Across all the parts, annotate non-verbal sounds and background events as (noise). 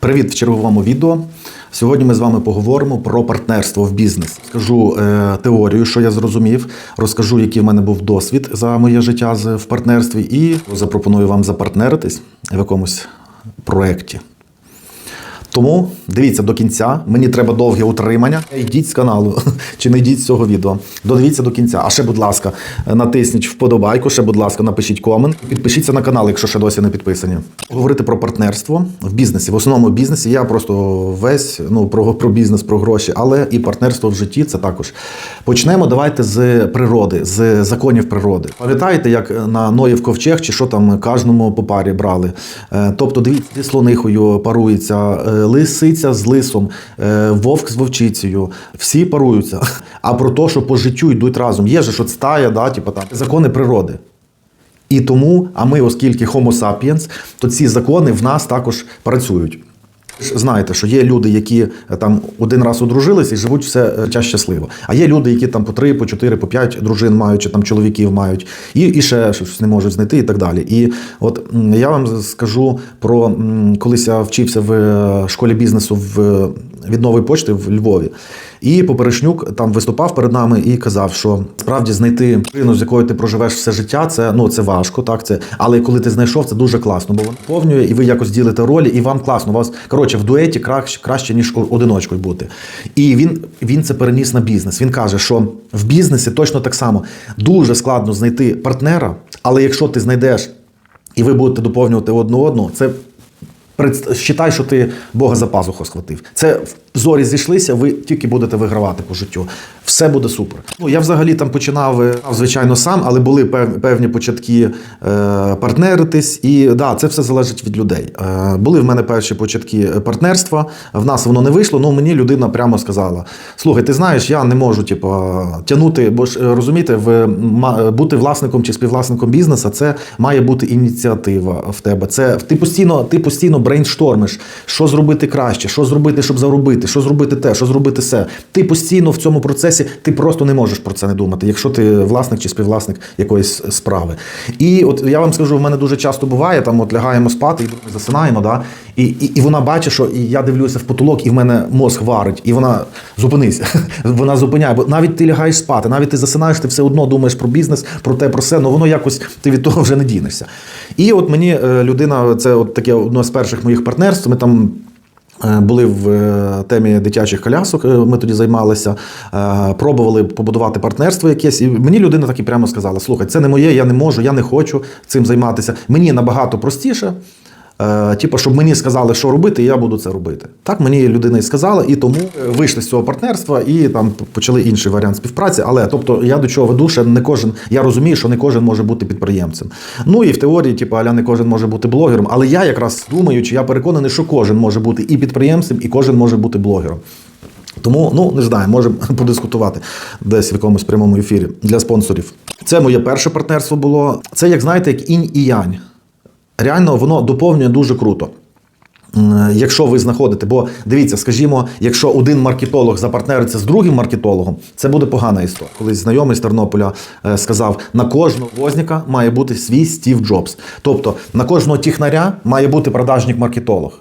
Привіт в черговому відео. Сьогодні ми з вами поговоримо про партнерство в бізнес. Скажу е, теорію, що я зрозумів, розкажу, який в мене був досвід за моє життя в партнерстві, і запропоную вам запартнеритись в якомусь проєкті. Тому дивіться до кінця. Мені треба довге утримання. Йдіть з каналу (laughs) чи не йдіть з цього відео. Додивіться до кінця. А ще, будь ласка, натисніть вподобайку. Ще, будь ласка, напишіть комент. Підпишіться на канал, якщо ще досі не підписані. Говорити про партнерство в бізнесі. В основному бізнесі я просто весь ну про, про бізнес, про гроші, але і партнерство в житті це також. Почнемо. Давайте з природи, з законів природи. Пам'ятаєте, як на Ноїв ковчег чи що там кожному по парі брали? Е, Тобто, дивіться, слонихою парується, е, лисиця з лисом, е, вовк з вовчицею. Всі паруються. (laughs) А про те, що по життю йдуть разом. Є же от стая, да, типу, там, закони природи. І тому, а ми, оскільки Homo sapiens, то ці закони в нас також працюють. Знаєте, що є люди, які е, там один раз одружились і живуть все е, життя щасливо. А є люди, які там по три, по чотири, по п'ять дружин мають, чи там чоловіків мають, і, і ще щось не можуть знайти, і так далі. І от я вам скажу про колись я вчився в е, школі бізнесу в е, від нової почти в Львові. І Поперешнюк там виступав перед нами і казав, що справді знайти людину, з якою ти проживеш все життя, це ну це важко, так це. Але коли ти знайшов, це дуже класно, бо воно повнює, і ви якось ділите ролі, і вам класно. У вас коротше в дуеті краще, краще ніж одиночкою бути. І він, він це переніс на бізнес. Він каже, що в бізнесі точно так само дуже складно знайти партнера, але якщо ти знайдеш і ви будете доповнювати одну одну, це Считай, що ти Бога за пазуху схватив. Це зорі зійшлися, ви тільки будете вигравати по життю. Все буде супер. Ну я взагалі там починав, е, звичайно, сам, але були певні початки е, партнеритись. І да, це все залежить від людей. Е, були в мене перші початки партнерства. В нас воно не вийшло. Ну мені людина прямо сказала: слухай, ти знаєш, я не можу, типу, тягнути, бо ж розумієте, в бути власником чи співвласником бізнесу, це має бути ініціатива в тебе. Це ти постійно, ти постійно брейнштормиш, що зробити краще, що зробити, щоб заробити, що зробити те, що зробити все. Ти постійно в цьому процесі, ти просто не можеш про це не думати, якщо ти власник чи співвласник якоїсь справи. І от я вам скажу, в мене дуже часто буває, там от лягаємо спати і засинаємо, да, і, і, і вона бачить, що і я дивлюся в потолок, і в мене мозг варить, і вона (laughs) зупинися. (laughs) Вона зупиняє. Бо навіть ти лягаєш спати, навіть ти засинаєш, ти все одно думаєш про бізнес, про те, про все, але воно якось ти від того вже не дінешся. І от мені е, людина, це от таке одне з перших моїх партнерств. Ми там. е, Були в е, темі дитячих колясок, ми тоді займалися, пробували побудувати партнерство якесь, і мені людина так і прямо сказала: слухай, це не моє, я не можу, я не хочу цим займатися. Мені набагато простіше. Е, Типу, щоб мені сказали, що робити, я буду це робити. Так мені людина і сказала, і тому е, вийшли з цього партнерства і там почали інший варіант співпраці. Але тобто я до чого веду, що не кожен, я розумію, що не кожен може бути підприємцем. Ну і в теорії, типу, аля не кожен може бути блогером. Але я якраз думаю, чи я переконаний, що кожен може бути і підприємцем, і кожен може бути блогером. Тому, ну не знаю, можемо (laughs) подискутувати десь в якомусь прямому ефірі для спонсорів. Це моє перше партнерство було. Це, як знаєте, як інь і янь. Реально, воно доповнює дуже круто. Якщо ви знаходите, бо дивіться, скажімо, якщо один маркетолог запартнериться з другим маркетологом, це буде погана історія. Колись знайомий з Тернополя е, сказав: на кожного возніка має бути свій Стів Джобс. Тобто на кожного технаря має бути продажник-маркетолог.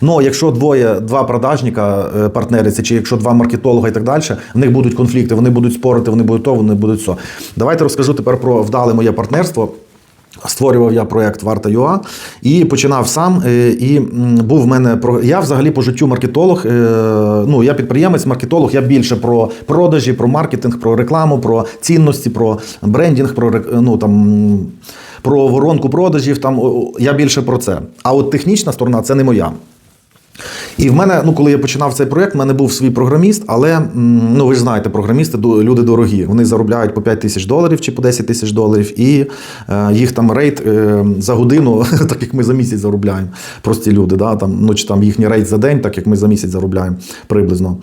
Ну, якщо двоє, два продажника е, партнеряться, чи якщо два маркетолога і так далі, в них будуть конфлікти, вони будуть спорити, вони будуть то, вони будуть все. Давайте розкажу тепер про вдале моє партнерство. Створював я проєкт Варта.ua і починав сам. е, І був в мене про я взагалі по життю маркетолог. е, Ну я підприємець, маркетолог. Я більше про продажі, про маркетинг, про рекламу, про цінності, про брендінг, про ну там. Про воронку продажів, там я більше про це. А от технічна сторона це не моя. І в мене, ну коли я починав цей проєкт, в мене був свій програміст, але ну ви ж знаєте, програмісти люди дорогі. Вони заробляють по 5 тисяч доларів чи по 10 тисяч доларів, і е, їх там рейд е, за годину, (laughs) так як ми за місяць заробляємо. Прості люди, да, там, ну чи там їхній рейд за день, так як ми за місяць заробляємо приблизно.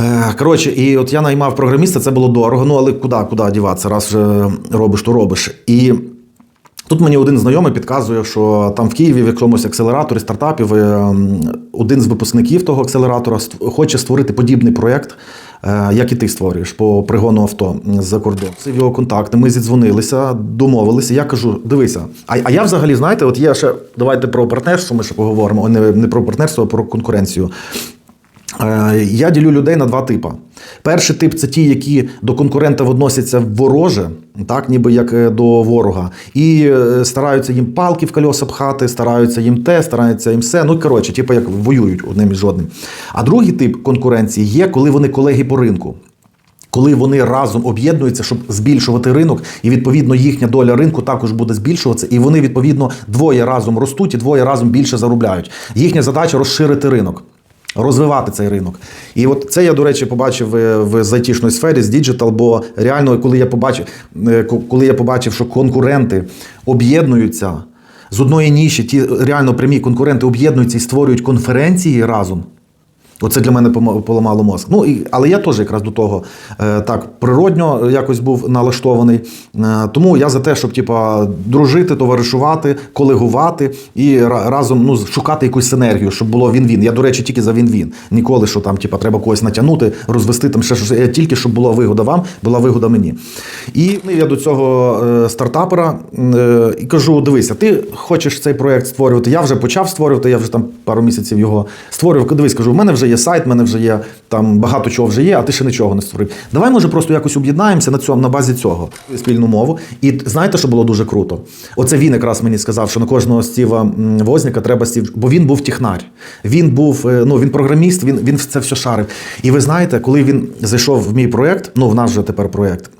Е, Коротше, і от я наймав програміста, це було дорого. Ну але куди, куди діватися, раз вже робиш, то робиш. І Тут мені один знайомий підказує, що там в Києві в якомусь акселераторі стартапів е, один з випускників того акселератора хоче створити подібний проєкт е, як і ти створюєш по пригону авто за кордон. Це його контакти. Ми зідзвонилися, домовилися. Я кажу: дивися, а, а я взагалі, знаєте, от є ще давайте про партнерство. Ми ще поговоримо. Не, не про партнерство, а про конкуренцію. Е, Я ділю людей на два типи. Перший тип це ті, які до конкурента відносяться вороже, так, ніби як е, до ворога, і е, стараються їм палки в кольоса пхати, стараються їм те, стараються їм все. Ну, коротше, типу як воюють одним із жодним. А другий тип конкуренції є, коли вони колеги по ринку. Коли вони разом об'єднуються, щоб збільшувати ринок, і відповідно їхня доля ринку також буде збільшуватися, і вони відповідно двоє разом ростуть і двоє разом більше заробляють. Їхня задача розширити ринок. Розвивати цей ринок. І от це я, до речі, побачив е, в зайтішній сфері, з діджитал, бо реально, коли я побачив, е, коли я побачив, що конкуренти об'єднуються з одної ніші, ті реально прямі конкуренти об'єднуються і створюють конференції разом. Оце для мене поламало мозк. Ну, і, але я теж якраз до того е, так природньо якось був налаштований. Е, тому я за те, щоб типа, дружити, товаришувати, колегувати і ра- разом ну, шукати якусь синергію, щоб було він-він. Я, до речі, тільки за він-він. Ніколи, що там типа, треба когось натягнути, розвести там ще щось. Я тільки щоб була вигода вам, була вигода мені. І ну, я до цього е, стартапера і кажу: дивися, ти хочеш цей проект створювати. Я вже почав створювати, я вже там пару місяців його створював. Дивись, кажу, в мене вже є сайт, в мене вже є там багато чого вже є, а ти ще нічого не створив. Давай, може, просто якось об'єднаємося на цьому на базі цього спільну мову. І знаєте, що було дуже круто? Оце він якраз мені сказав, що на кожного Стіва м, Возняка треба стів, бо він був технар. Він був е, ну він програміст, він, він це все шарив. І ви знаєте, коли він зайшов в мій проєкт, ну в нас вже тепер проєкт.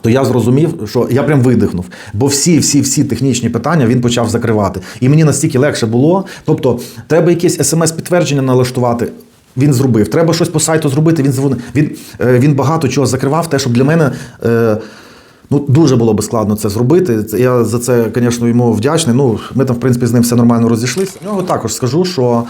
То я зрозумів, що я прям видихнув, бо всі, всі, всі технічні питання він почав закривати. І мені настільки легше було. Тобто, треба якесь смс-підтвердження налаштувати. Він зробив. Треба щось по сайту зробити. Він. Він, е, він багато чого закривав. Те, щоб для мене. Ну, дуже було би складно це зробити. Я за це, звісно, йому вдячний. Ну, ми там, в принципі, з ним все нормально розійшлися. Нього також скажу, що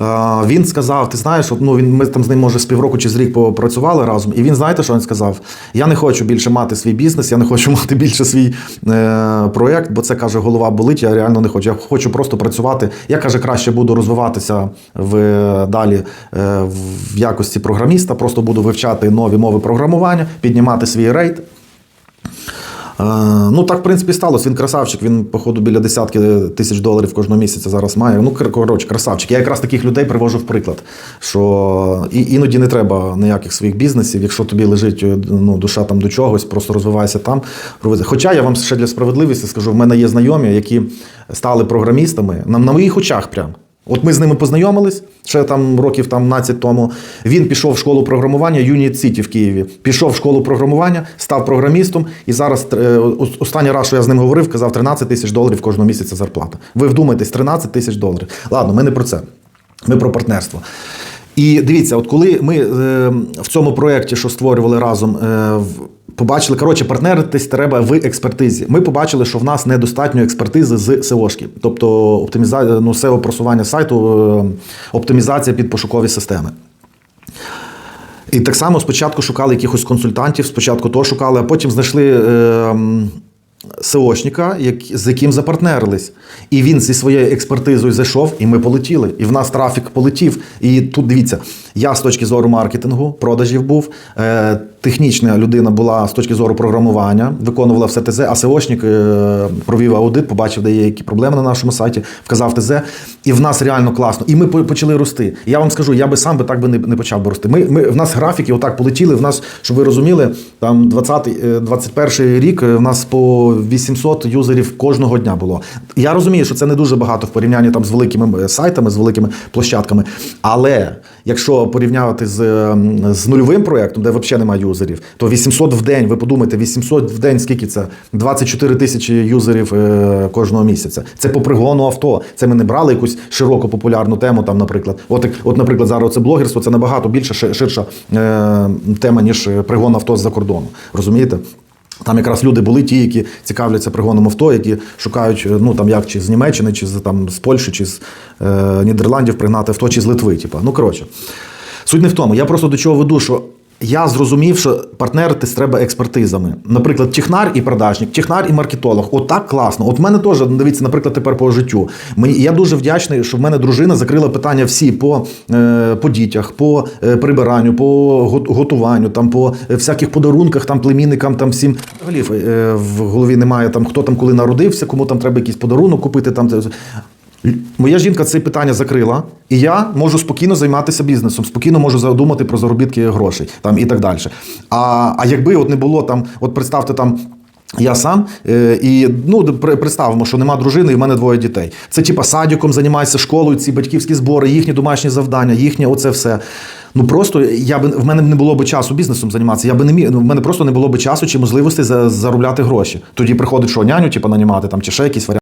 е, він сказав: ти знаєш, ну, він, ми там з ним, може, з півроку чи з рік попрацювали разом. І він, знаєте, що він сказав? Я не хочу більше мати свій бізнес, я не хочу (laughs) мати більше свій е, проєкт, бо це каже, голова болить. Я реально не хочу. Я хочу просто працювати. Я каже, краще буду розвиватися в далі е, в якості програміста. Просто буду вивчати нові мови програмування, піднімати свій рейд. Е, Ну, так, в принципі, сталося. Він красавчик, він, походу, біля десятки тисяч доларів кожного місяця зараз має. Ну, коротше, красавчик. Я якраз таких людей привожу в приклад, що іноді не треба ніяких своїх бізнесів, якщо тобі лежить е, ну, душа там до чогось, просто розвивайся там. Хоча я вам ще для справедливості скажу, в мене є знайомі, які стали програмістами на, на моїх очах прям. От ми з ними познайомились ще там років там 12 тому. Він пішов в школу програмування Юніт Сіті в Києві. Пішов в школу програмування, став програмістом. І зараз е, останній раз, що я з ним говорив, казав 13 тисяч доларів кожного місяця зарплата. Ви вдумайтесь, 13 тисяч доларів. Ладно, ми не про це. Ми про партнерство. І дивіться, от коли ми е, в цьому проєкті, що створювали разом, е, побачили, коротше, партнеритись треба в експертизі. Ми побачили, що в нас недостатньо експертизи з SEO-шки, тобто оптимізація, ну, SEO просування сайту, е, оптимізація під пошукові системи. І так само спочатку шукали якихось консультантів, спочатку то шукали, а потім знайшли е, як, з яким запартнерились. І він зі своєю експертизою зайшов, і ми полетіли. І в нас трафік полетів. І тут дивіться, я з точки зору маркетингу, продажів був, е, технічна людина була з точки зору програмування, виконувала все ТЗ, а SEOшник е, провів аудит, побачив, де є які проблеми на нашому сайті, вказав ТЗ. І в нас реально класно. І ми почали рости. Я вам скажу, я би сам би так би не, не почав би рости. Ми, ми, в нас графіки отак полетіли. В нас, щоб ви розуміли, там 20, е, 21 рік е, в нас по 800 юзерів кожного дня було. Я розумію, що це не дуже багато в порівнянні там з великими е, сайтами, з великими площадками. Але якщо порівняти з, е, з нульовим проєктом, де взагалі немає юзерів, то 800 в день, ви подумайте, 800 в день, скільки це? 24 тисячі юзерів е, кожного місяця. Це по пригону авто. Це ми не брали якусь широко популярну тему, там, наприклад. От, от наприклад, зараз це блогерство, це набагато більше ширша е, тема, ніж пригон авто з-за кордону. Розумієте? Там якраз люди були ті, які цікавляться пригоном авто, які шукають, е, ну там як чи з Німеччини, чи з там з Польщі, чи з е, Нідерландів пригнати авто, чи з Литви. Типу. Ну коротше, суть не в тому. Я просто до чого веду, що Я зрозумів, що партнеритись треба експертизами. Наприклад, технар і продажник, технар і маркетолог. От так класно. От в мене теж, дивіться, наприклад, тепер по життю. Мені я дуже вдячний, що в мене дружина закрила питання всі по, е, по дітях, по е, прибиранню, по готуванню, там по всяких подарунках, там племінникам, там всім. Взагалі е, в голові немає там, хто там коли народився, кому там треба якийсь подарунок купити. Там Моя жінка це питання закрила, і я можу спокійно займатися бізнесом, спокійно можу задумати про заробітки грошей там і так далі. А, а якби от не було там, от представте там. Я сам е, і ну представимо, що нема дружини, і в мене двоє дітей. Це типа садиком займається школою, ці батьківські збори, їхні домашні завдання, їхнє оце все. Ну просто я би в мене не було б часу бізнесом займатися. Я би не міг. ну, В мене просто не було б часу чи можливості заробляти гроші. Тоді приходить, що няню, типу, нанімати там чи ще якісь варіанти.